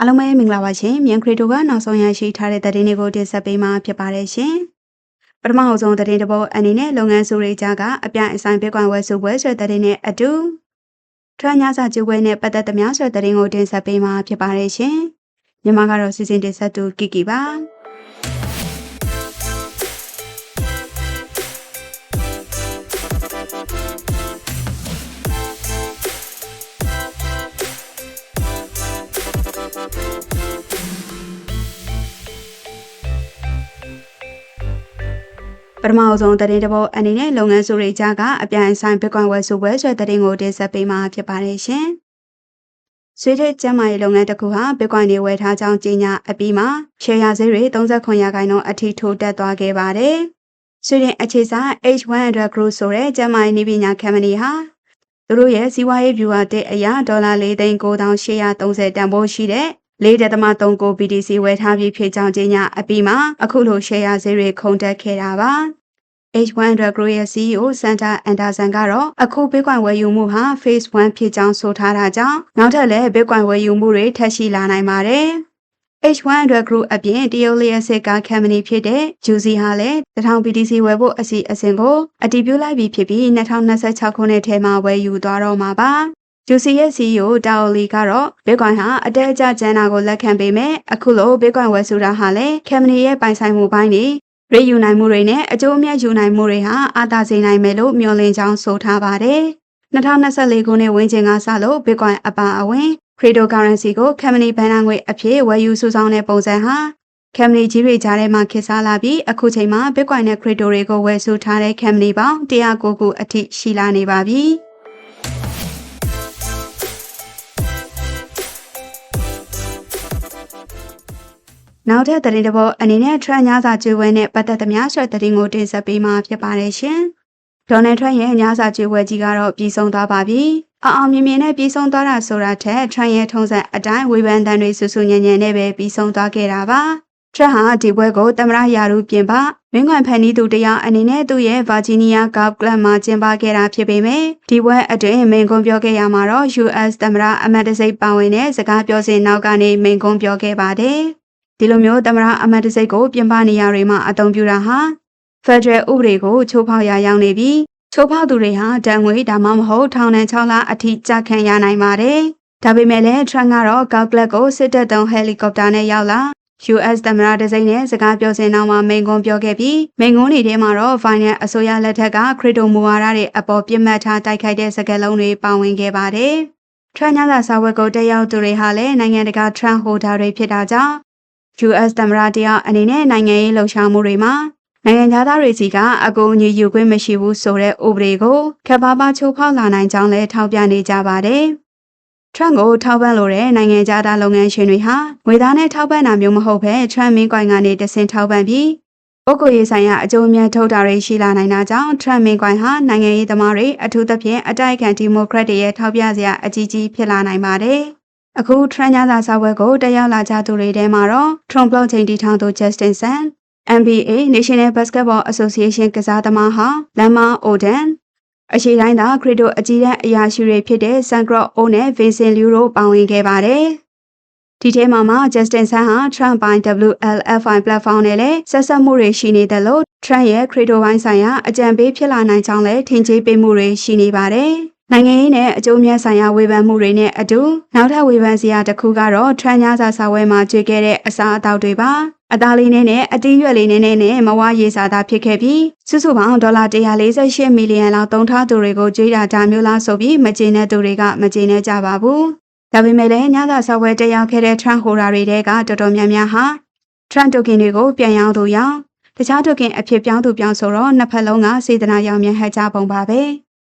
အားလုံးပဲမင်္ဂလာပါရှင်မြန်ခရီတိုကနောက်ဆုံးရရှိထားတဲ့သတင်းတွေကိုတင်ဆက်ပေးမှာဖြစ်ပါတယ်ရှင်ပထမအဆုံးသတင်းတစ်ပုဒ်အနေနဲ့လုပ်ငန်းစုတွေကြားကအပြိုင်အဆိုင်ပြကွန်ဝဲစုပွဲဆွဲသတင်းနဲ့အတူထရညာစာကျပွဲနဲ့ပတ်သက်သမျှဆွဲသတင်းကိုတင်ဆက်ပေးမှာဖြစ်ပါတယ်ရှင်မြန်မာကတော့စီစဉ်တင်ဆက်သူကီကီပါ ထမအဆုံးသတင်းတစ်ပုဒ်အနေနဲ့လုပ်ငန်းစုတွေကြားကအပြိုင်အဆိုင်ပြကွန်ဝဲစုပွဲဆွဲသတင်းကိုတင်ဆက်ပေးမှာဖြစ်ပါတယ်ရှင်ဆွေးတဲ့ကျန်းမာရေးလုပ်ငန်းတစ်ခုဟာဘစ်ကွိုင်းတွေဝယ်ထားကြောင်းကြေညာအပြီးမှာရှယ်ယာဈေးတွေ39ရာခိုင်နှုန်းအထိထိုးတက်သွားခဲ့ပါတယ်။ဆွေးတဲ့အခြေစား H100 Group ဆိုတဲ့ကျန်းမာရေးနည်းပညာကုမ္ပဏီဟာသူတို့ရဲ့စီးပွားရေးဗျူဟာတဲ့အရာဒေါ်လာ၄သိန်း9830တန်ဖိုးရှိတဲ့4.39 BTC ဝယ်ထားပြီးဖြစ်ကြောင်းကြေညာအပြီးမှာအခုလိုရှယ်ယာဈေးတွေခုန်တက်ခဲ့တာပါ။ H100 Group ရဲ့ CEO Santa Anderson ကတော့အခု Bitcoin ဝယ်ယူမှုဟာ Phase 1ဖြစ်ကြောင်းဆိုထားတာကြောင့်နောက်ထပ်လည်း Bitcoin ဝယ်ယူမှုတွေထပ်ရှိလာနိုင်ပါတယ်။ H100 Group အပြင်တရုတ်လျက်စစ်ကားကုမ္ပဏီဖြစ်တဲ့ Juicy ဟာလည်း1000 BTC ဝယ်ဖို့အစီအစဉ်ကိုအတည်ပြုလိုက်ပြီးဖြစ်ပြီး2026ခုနှစ်ထဲမှာဝယ်ယူသွားတော့မှာပါ။ Juicy ရဲ့ CEO တာအိုလီကတော့ Bitcoin ဟာအတက်အကျကျန်းတာကိုလက်ခံပေမဲ့အခုလို Bitcoin ဝယ်ဆိုတာဟာလည်းကုမ္ပဏီရဲ့ပိုင်ဆိုင်မှုပိုင်းတွေ ရေယူနိုင်မှုတွေနဲ့အကျိုးအမြတ်ယူနိုင်မှုတွေဟာအားသာစေနိုင်မယ်လို့မျှော်လင့်ကြောင်းဆိုထားပါတယ်။2024ခုနှစ်ဝန်းကျင်ကစလို့ Bitcoin အပါအဝင် Cryptocurrency ကို company ဘဏ္ဍာငွေအဖြစ်ဝယ်ယူစုဆောင်းတဲ့ပုံစံဟာ company ကြီးတွေကြားထဲမှာခေတ်စားလာပြီးအခုချိန်မှာ Bitcoin နဲ့ Crypto တွေကိုဝယ်စုထားတဲ့ company ပေါင်း109ခုအထိရှိလာနေပါပြီ။ နောက်ထပ်သတင်းတစ်ပုဒ်အနေနဲ့ Trump ညစာကျွေးပွဲနဲ့ပတ်သက်သမျှဆွဲသတင်းကိုတင်ဆက်ပေးမှာဖြစ်ပါတယ်ရှင်။ဒေါ်နယ်ထရန့်ရဲ့ညစာကျွေးပွဲကြီးကတော့ပြီးဆုံးသွားပါပြီ။အအောင်မြင်မြင်နဲ့ပြီးဆုံးသွားတာဆိုတာထက်ထရန့်ရဲ့ထုံးစံအတိုင်းဝေဖန်တန်တွေဆူဆူညံ့ညံ့နဲ့ပဲပြီးဆုံးသွားခဲ့တာပါ။ထရန့်ဟာဒီပွဲကိုတမရယာရုပြင်ပမင်းခွန်ဖန်နီးသူတရားအနေနဲ့သူ့ရဲ့ Virginia Golf Club မှာကျင်းပခဲ့တာဖြစ်ပေမဲ့ဒီပွဲအတွင်းမိန်ကွန်းပြောခဲ့ရမှာတော့ US သမရအမတ်တစိတ်ပါဝင်တဲ့စကားပြောစဉ်နောက်ကနေမိန်ကွန်းပြောခဲ့ပါတယ်။ ဒီလိုမျိုးသမရအမတ်တစိတ်ကိုပြင်ပနေရာတွေမှာအသုံးပြုတာဟာ Federal ဥပဒေကိုချိုးဖောက်ရရောက်နေပြီးချိုးဖောက်သူတွေဟာတန်ငွေဒါမှမဟုတ်ထောင်ဒဏ်6လအထိကြာခံရနိုင်ပါတယ်။ဒါပေမဲ့လည်း Trump ကတော့ Gauntlet ကိုစစ်တပ်တုံးဟယ်လီကော်ပတာနဲ့ရောက်လာ US သမရတစိမ့်နဲ့စကားပြောစင်နောက်မှာမိန်ကွန်းပြောခဲ့ပြီးမိန်ကွန်းတွေထဲမှာတော့ Finance အစိုးရလက်ထက်ကခရစ်တိုမူဝါဒတွေအပေါ်ပြစ်မှတ်ထားတိုက်ခိုက်တဲ့စကားလုံးတွေပါဝင်ခဲ့ပါတယ်။ Trump ညစာစာဝတ်ကိုတက်ရောက်သူတွေဟာလည်းနိုင်ငံတကာ Trump ဟိုဒါတွေဖြစ်တာကြောင့် US သမ္မတတယောက်အနေနဲ့နိုင်ငံရေးလှုပ်ရှားမှုတွေမှာနိုင်ငံသားတွေစီကအကူအညီယူခွင့်မရှိဘူးဆိုတဲ့ဥပဒေကိုခက်ပါပါချိုးဖောက်လာနိုင်ကြောင်းလည်းထောက်ပြနေကြပါတယ်။ Trump ကိုထောက်ပံ့လိုတဲ့နိုင်ငံသားလုပ်ငန်းရှင်တွေဟာငွေသားနဲ့ထောက်ပံ့တာမျိုးမဟုတ်ဘဲ Trump မင်းကွိုင်ကနေတဆင့်ထောက်ပံ့ပြီးပုဂ္ဂိုလ်ရေးဆိုင်ရာအကျိုးအမြတ်ထုတ်တာတွေရှိလာနိုင်တာကြောင့် Trump မင်းကွိုင်ဟာနိုင်ငံရေးသမားတွေအထူးသဖြင့်အတိုက်အခံဒီမိုကရက်တွေရဲ့ထောက်ပြစရာအကြီးကြီးဖြစ်လာနိုင်ပါတယ်။ အခုထရန်ညာသာစာပွဲကိုတက်ရောက်လာကြသူတွေထဲမှာတော့ Trump blockchain တည်ထောင်သူ Justin Sun NBA National Basketball Association ကစားသမားဟာ Lama Odom အရှိတိုင်းသာခရစ်တိုအကြီးတန်းအရာရှိတွေဖြစ်တဲ့ Sancro O နဲ့ Vincent Liu တို့ပါဝင်ခဲ့ပါတယ်။ဒီထဲမှာမှ Justin Sun ဟာ Trump ပိုင်း WLFI platform နဲ့လည်းဆက်ဆက်မှုတွေရှိနေတယ်လို့ Trump ရဲ့ခရစ်တိုပိုင်းဆိုင်ရာအကြံပေးဖြစ်လာနိုင်ကြောင်းလည်းထင်ကြေးပေးမှုတွေရှိနေပါတယ်။ နိုင်ငံရေးနဲ့အကျိုးမြတ်ဆိုင်ရာဝေဖန်မှုတွေနဲ့အတူနောက်ထပ်ဝေဖန်စရာတစ်ခုကတော့ထရန်ညာစာစာဝဲမှာကျွေခဲ့တဲ့အစာအသောက်တွေပါအသားလေးနဲ့နဲ့အတီးရွက်လေးနဲ့နဲ့မဝရေစာသာဖြစ်ခဲ့ပြီးစုစုပေါင်းဒေါ်လာ148မီလီယံလောက်သုံးထားသူတွေကိုကြွေးတာဒါမျိုးလားဆိုပြီးမကျေနပ်သူတွေကမကျေနပ်ကြပါဘူးဒါပေမဲ့လည်းညသာစာဝဲတက်ရောက်ခဲ့တဲ့ထရန်ဟိုရာတွေကတော်တော်များများဟာထရန်တိုကင်တွေကိုပြန်ရောင်းသူရောင်းတခြားတိုကင်အဖြစ်ပြောင်းသူပြောင်းဆိုတော့နှစ်ဖက်လုံးကစေတနာရောင်မြဟက်ကြပုံပါပဲ။